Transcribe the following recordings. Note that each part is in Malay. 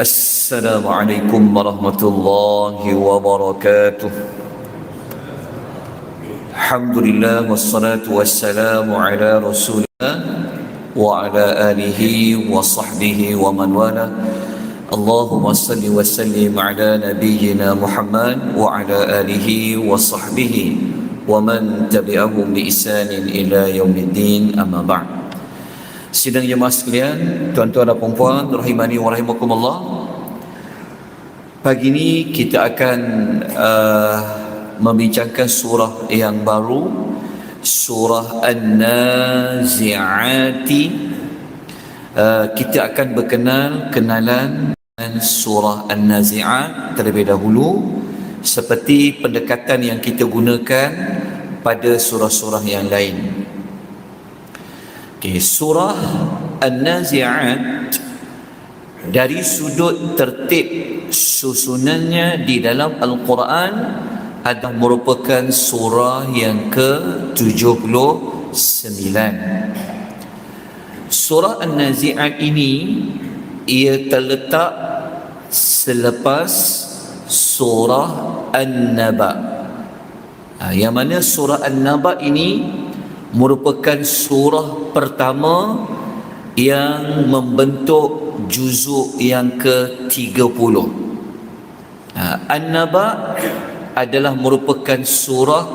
السلام عليكم ورحمة الله وبركاته الحمد لله والصلاة والسلام على رسول الله وعلى آله وصحبه ومن والاه اللهم صل وسلم على نبينا محمد وعلى آله وصحبه ومن تبعهم بإحسان إلى يوم الدين أما بعد Sidang jemaah sekalian, tuan-tuan dan puan-puan, rahimani wa rahimakumullah. Pagi ini kita akan uh, membincangkan surah yang baru, surah An-Nazi'ati. Uh, kita akan berkenal kenalan dengan surah An-Nazi'at terlebih dahulu seperti pendekatan yang kita gunakan pada surah-surah yang lain. Okay, surah An-Nazi'at dari sudut tertib susunannya di dalam Al-Quran adalah merupakan surah yang ke-79. Surah An-Nazi'at ini ia terletak selepas surah An-Naba. Ha, yang mana surah An-Naba ini merupakan surah pertama yang membentuk juzuk yang ke-30. Ha, An-Naba adalah merupakan surah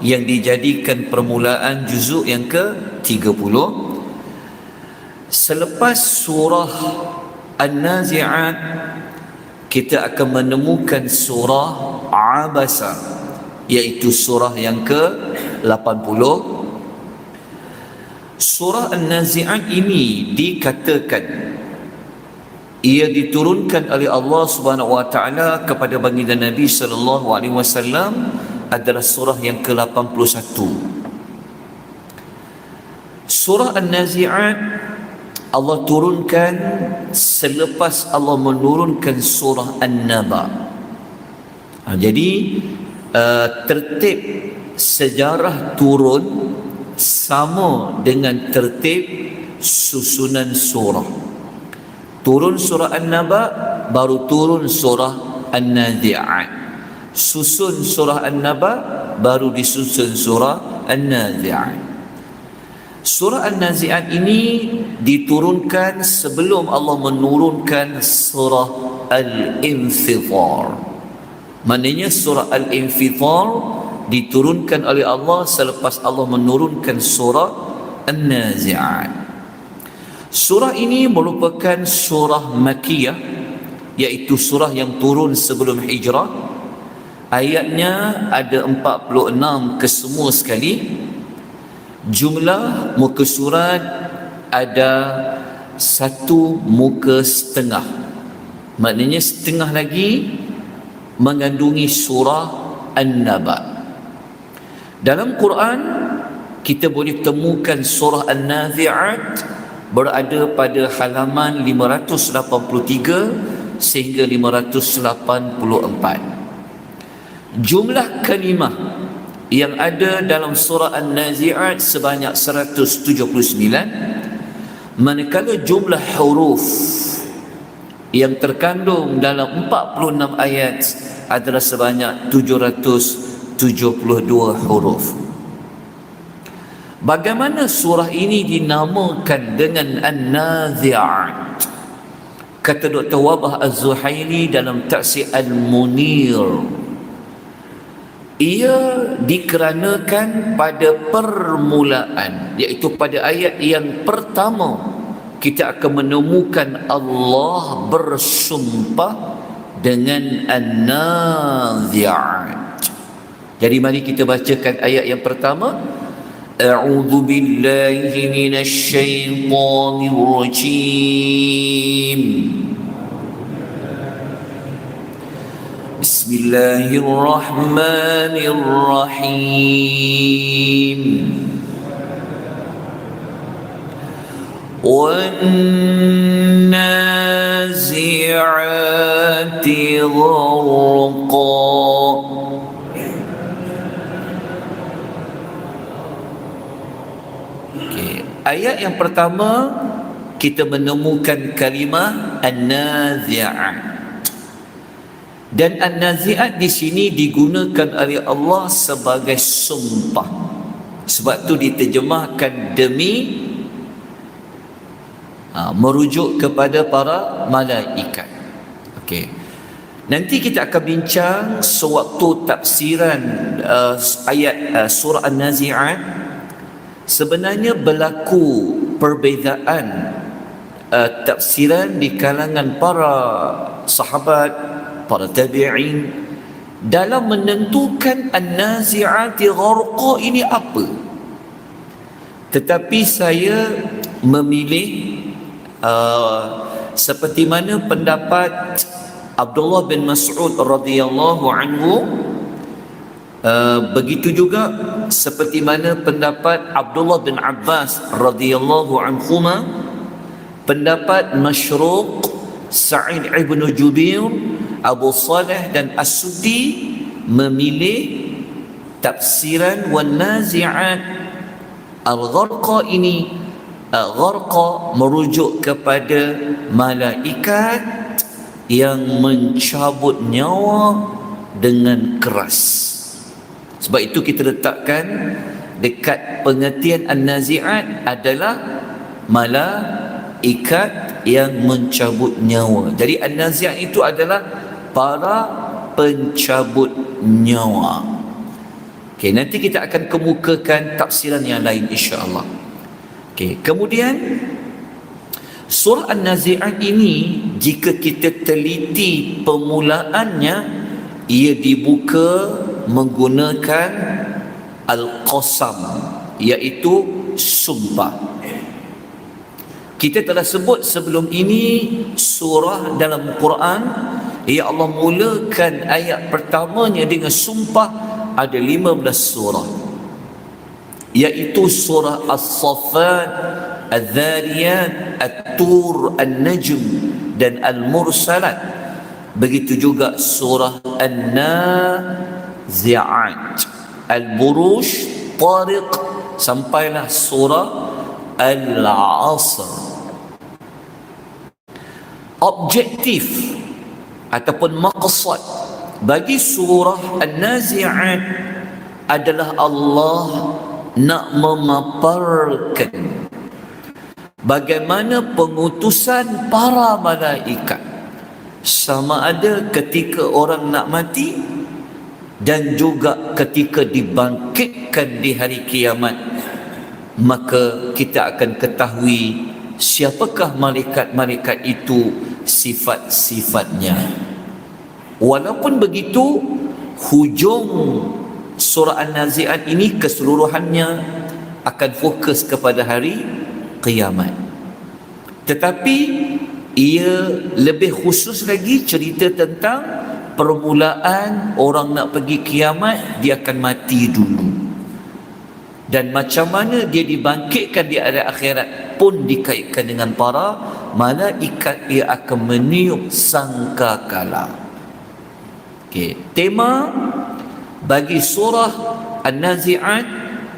yang dijadikan permulaan juzuk yang ke-30. Selepas surah An-Nazi'at kita akan menemukan surah Abasa iaitu surah yang ke-80 Surah An-Nazi'at ini dikatakan ia diturunkan oleh Allah Subhanahu wa taala kepada baginda Nabi sallallahu alaihi wasallam adalah surah yang ke-81. Surah An-Nazi'at Allah turunkan selepas Allah menurunkan surah An-Naba. Ha, jadi uh, tertib sejarah turun sama dengan tertib susunan surah. Turun surah An-Naba baru turun surah An-Nazi'at. Susun surah An-Naba baru disusun surah An-Nazi'at. Surah An-Nazi'at ini diturunkan sebelum Allah menurunkan surah Al-Infitar. Maknanya surah Al-Infitar diturunkan oleh Allah selepas Allah menurunkan surah An-Nazi'at. Surah ini merupakan surah Makiyah iaitu surah yang turun sebelum hijrah. Ayatnya ada 46 kesemua sekali. Jumlah muka surat ada satu muka setengah. Maknanya setengah lagi mengandungi surah An-Naba. Dalam Quran kita boleh temukan surah An-Nazi'at berada pada halaman 583 sehingga 584. Jumlah kalimah yang ada dalam surah An-Nazi'at sebanyak 179 manakala jumlah huruf yang terkandung dalam 46 ayat adalah sebanyak 700 72 huruf. Bagaimana surah ini dinamakan dengan An-Nazi'at? Kata Dr. Wabah Az-Zuhaili dalam Taksi Al-Munir. Ia dikeranakan pada permulaan, iaitu pada ayat yang pertama kita akan menemukan Allah bersumpah dengan An-Nazi'at. Jadi mari kita bacakan ayat yang pertama. A'udzu billahi minasy syaithanir rajim. Bismillahirrahmanirrahim. والنازعات غرقا Ayat yang pertama kita menemukan kalimah an-nazi'at dan an-nazi'at di sini digunakan oleh Allah sebagai sumpah. Sebab tu diterjemahkan demi ha, merujuk kepada para malaikat. Okey. Nanti kita akan bincang sewaktu tafsiran uh, ayat uh, surah an-nazi'at sebenarnya berlaku perbezaan uh, tafsiran di kalangan para sahabat, para tabi'in dalam menentukan an-nazi'ati gharqa ini apa. Tetapi saya memilih uh, seperti mana pendapat Abdullah bin Mas'ud radhiyallahu anhu uh, begitu juga seperti mana pendapat Abdullah bin Abbas radhiyallahu anhuma pendapat Masyruq Sa'id ibn Jubair Abu Saleh dan As-Suddi memilih tafsiran wan nazi'at al-gharqa ini al-gharqa merujuk kepada malaikat yang mencabut nyawa dengan keras sebab itu kita letakkan dekat pengertian an-nazi'at adalah malaikat yang mencabut nyawa. Jadi an-nazi'at itu adalah para pencabut nyawa. Okey, nanti kita akan kemukakan tafsiran yang lain insya-Allah. Okey, kemudian surah an-nazi'at ini jika kita teliti permulaannya ia dibuka menggunakan al-qasam iaitu sumpah. Kita telah sebut sebelum ini surah dalam Quran ya Allah mulakan ayat pertamanya dengan sumpah ada 15 surah. Iaitu surah as-saffat al-dhariyat at-tur an-najm dan al-mursalat. Begitu juga surah an-na Zi'at Al-Burush Tariq Sampailah surah Al-Asr. Objektif Ataupun maqsad Bagi surah Al-Nazi'at Adalah Allah Nak memaparkan Bagaimana pengutusan para malaikat. Sama ada ketika orang nak mati dan juga ketika dibangkitkan di hari kiamat maka kita akan ketahui siapakah malaikat-malaikat itu sifat-sifatnya. Walaupun begitu hujung surah An-Nazi'at ini keseluruhannya akan fokus kepada hari kiamat. Tetapi ia lebih khusus lagi cerita tentang permulaan orang nak pergi kiamat dia akan mati dulu. Dan macam mana dia dibangkitkan di hari akhirat pun dikaitkan dengan para malaikat ia akan meniup sangkakala okey tema bagi surah an-nazi'at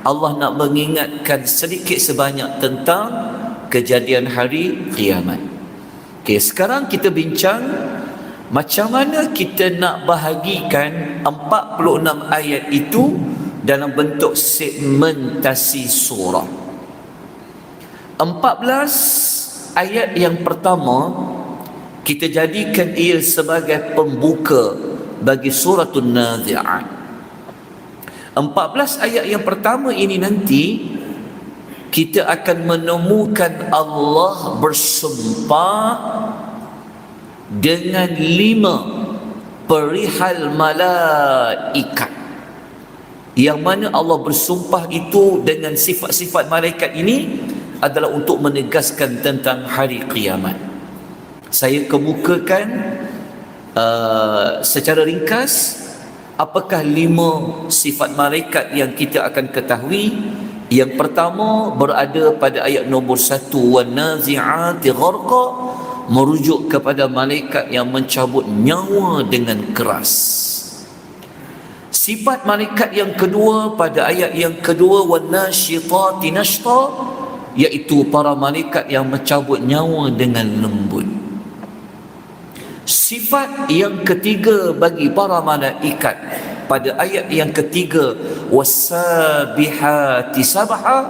Allah nak mengingatkan sedikit sebanyak tentang kejadian hari kiamat. Okey sekarang kita bincang macam mana kita nak bahagikan 46 ayat itu dalam bentuk segmentasi surah? 14 ayat yang pertama kita jadikan ia sebagai pembuka bagi suratul nazi'at. 14 ayat yang pertama ini nanti kita akan menemukan Allah bersumpah dengan lima perihal malaikat. Yang mana Allah bersumpah itu dengan sifat-sifat malaikat ini adalah untuk menegaskan tentang hari kiamat. Saya kemukakan uh, secara ringkas apakah lima sifat malaikat yang kita akan ketahui? Yang pertama berada pada ayat nombor satu wa nazi'ati gharqa merujuk kepada malaikat yang mencabut nyawa dengan keras. Sifat malaikat yang kedua pada ayat yang kedua wan nasyitati nashta iaitu para malaikat yang mencabut nyawa dengan lembut sifat yang ketiga bagi para malaikat pada ayat yang ketiga wasabihati sabha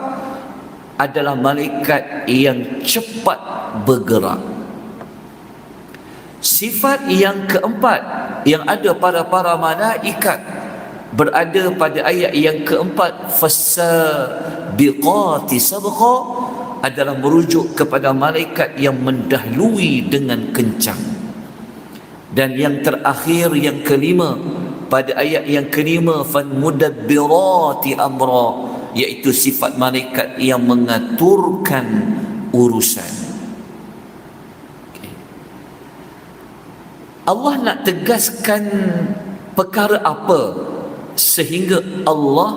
adalah malaikat yang cepat bergerak sifat yang keempat yang ada pada para malaikat berada pada ayat yang keempat fasabiqati sabqa adalah merujuk kepada malaikat yang mendahului dengan kencang. Dan yang terakhir yang kelima pada ayat yang kelima fan mudabbirati amra iaitu sifat malaikat yang mengaturkan urusan Allah nak tegaskan perkara apa sehingga Allah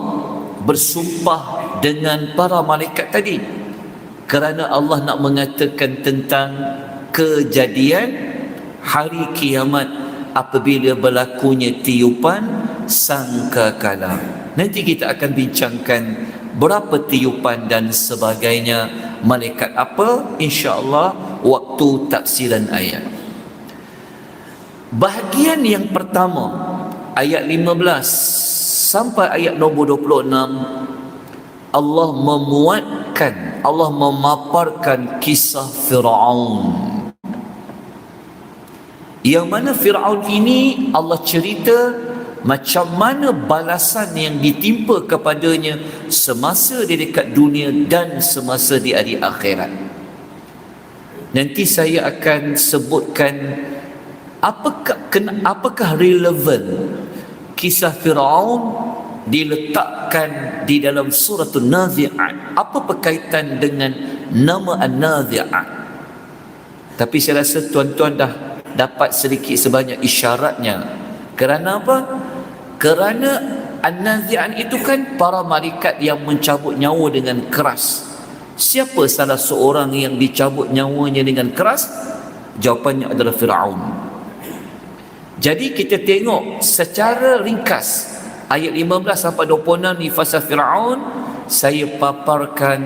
bersumpah dengan para malaikat tadi? Kerana Allah nak mengatakan tentang kejadian hari kiamat apabila berlakunya tiupan sangkakala. Nanti kita akan bincangkan berapa tiupan dan sebagainya malaikat apa. insya-Allah waktu tafsiran ayat bahagian yang pertama ayat 15 sampai ayat nombor 26 Allah memuatkan Allah memaparkan kisah Fir'aun. Yang mana Fir'aun ini Allah cerita macam mana balasan yang ditimpa kepadanya semasa di dekat dunia dan semasa di hari akhirat. Nanti saya akan sebutkan apakah apakah relevan kisah Firaun diletakkan di dalam surah An-Nazi'at. Apa berkaitan dengan nama An-Nazi'at? Tapi saya rasa tuan-tuan dah dapat sedikit sebanyak isyaratnya. Kerana apa? Kerana An-Nazi'at itu kan para malaikat yang mencabut nyawa dengan keras. Siapa salah seorang yang dicabut nyawanya dengan keras? Jawapannya adalah Firaun. Jadi kita tengok secara ringkas ayat 15 sampai 26 ni fasa Firaun saya paparkan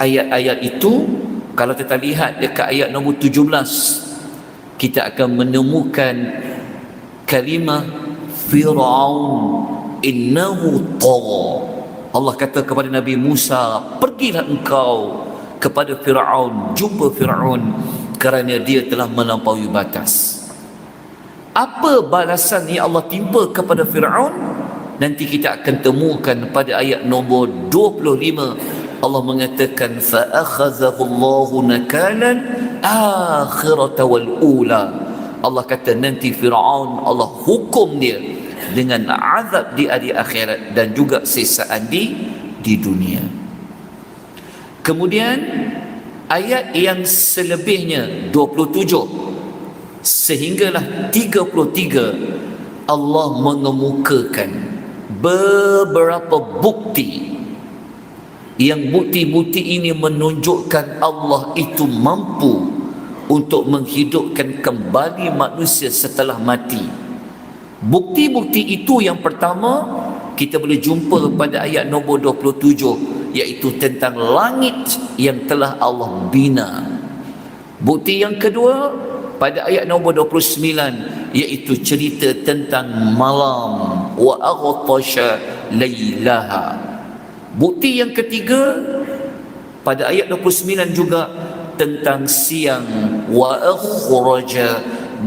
ayat-ayat itu. Kalau kita lihat dekat ayat nombor 17 kita akan menemukan kalimah Firaun innahu tagha. Allah kata kepada Nabi Musa pergilah engkau kepada Firaun jumpa Firaun kerana dia telah melampaui batas apa balasan yang Allah timpa kepada Fir'aun? Nanti kita akan temukan pada ayat nombor 25 Allah mengatakan fa'akhazahu Allahu nakalan akhirat wal ula. Allah kata nanti Fir'aun Allah hukum dia dengan azab di hari akhirat dan juga sisaan di di dunia. Kemudian ayat yang selebihnya 27 sehinggalah 33 Allah mengemukakan beberapa bukti yang bukti-bukti ini menunjukkan Allah itu mampu untuk menghidupkan kembali manusia setelah mati. Bukti-bukti itu yang pertama kita boleh jumpa pada ayat nombor 27 iaitu tentang langit yang telah Allah bina. Bukti yang kedua pada ayat nombor 29 iaitu cerita tentang malam. Wa aghtasha lailaha bukti yang ketiga pada ayat 29 juga tentang siang. Wa akhraja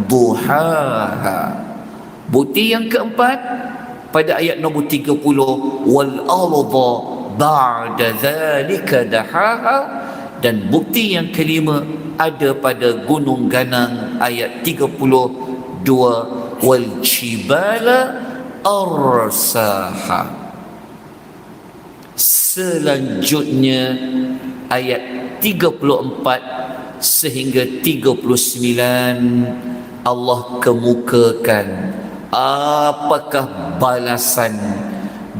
duhaha. Bukti yang keempat pada ayat nombor 30 wal arda ba'da dhalika dahaha dan bukti yang kelima ada pada gunung ganang ayat 32 wal jibala arsaha. Selanjutnya ayat 34 sehingga 39 Allah kemukakan apakah balasan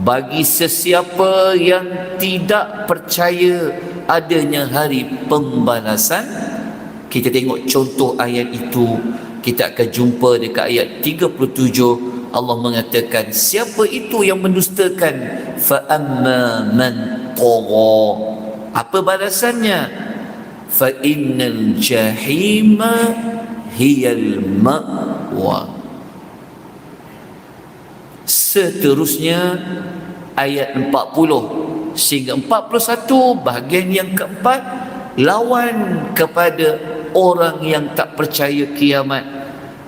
bagi sesiapa yang tidak percaya adanya hari pembalasan kita tengok contoh ayat itu kita akan jumpa dekat ayat 37 Allah mengatakan siapa itu yang mendustakan fa amma man tagha Apa balasannya? Fa innal jahima hiyal ma'wa. Seterusnya ayat 40 sehingga 41 bahagian yang keempat lawan kepada orang yang tak percaya kiamat.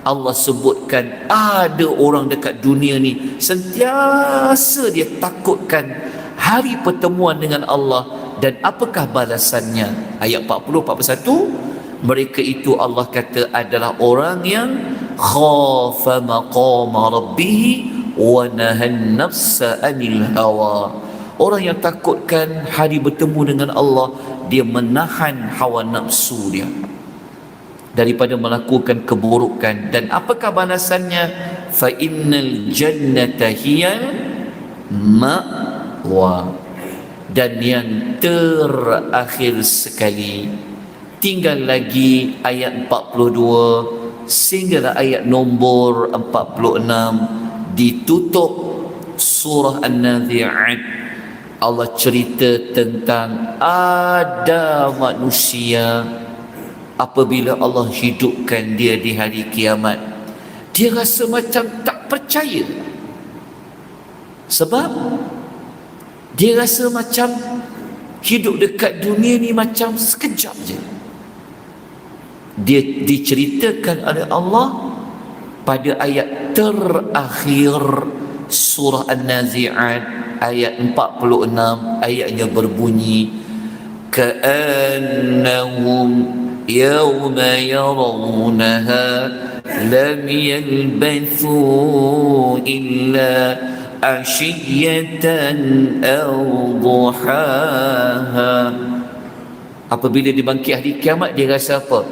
Allah sebutkan ada orang dekat dunia ni sentiasa dia takutkan hari pertemuan dengan Allah dan apakah balasannya. Ayat 40 41 mereka itu Allah kata adalah orang yang khafa maqama rabbih wa nahan nafsa anil hawa. Orang yang takutkan hari bertemu dengan Allah dia menahan hawa nafsu dia daripada melakukan keburukan. Dan apakah balasannya fa innal jannata hiyal ma'wa. Dan yang terakhir sekali tinggal lagi ayat 42 sehingga ayat nombor 46 ditutup surah an-nazi'at. Allah cerita tentang ada manusia apabila Allah hidupkan dia di hari kiamat. Dia rasa macam tak percaya. Sebab dia rasa macam hidup dekat dunia ni macam sekejap je. Dia diceritakan oleh Allah pada ayat terakhir surah An-Nazi'at ayat 46 ayatnya berbunyi ka'annahum yawma yarawunaha lam yalbathu illa ashiyatan aw duhaha. Apabila dibangkit hari kiamat dia rasa apa?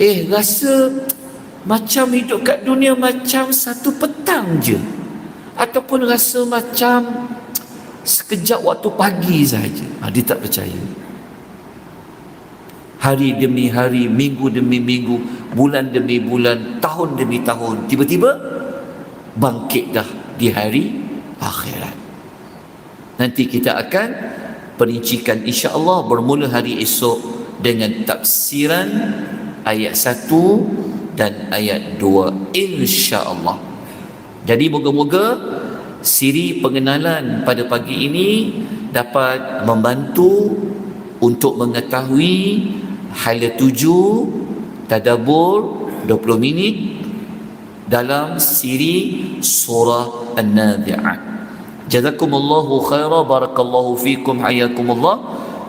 Eh rasa macam hidup kat dunia macam satu petang je. Ataupun rasa macam sekejap waktu pagi saja. Ha, dia tak percaya hari demi hari, minggu demi minggu, bulan demi bulan, tahun demi tahun. Tiba-tiba bangkit dah di hari akhirat. Nanti kita akan perincikan insya-Allah bermula hari esok dengan tafsiran ayat 1 dan ayat 2 insya-Allah. Jadi moga-moga siri pengenalan pada pagi ini dapat membantu untuk mengetahui hala tujuh tadabur 20 minit dalam siri surah An-Nazi'at. Jazakumullahu khaira barakallahu fikum hayakumullah.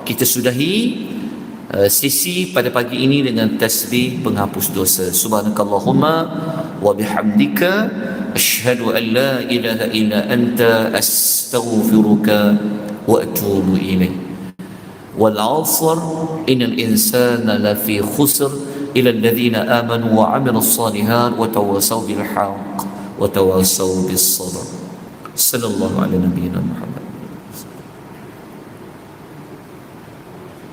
Kita sudahi Eh, sisi pada pagi ini dengan tasbih penghapus dosa. Subhanakallahumma wa bihamdika ashhadu an la ilaha illa anta astaghfiruka wa atubu ilaik wal asr innal insana lafi khusr ila alladhina amanu wa amilus salihat wa tawasaw bil haqq wa tawasaw bis sabr. Sallallahu alaihi wa sallam